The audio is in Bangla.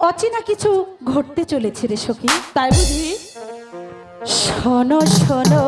অচেনা কিছু ঘটতে চলেছে রে সখী। তাই বুঝি শোনো শোনো।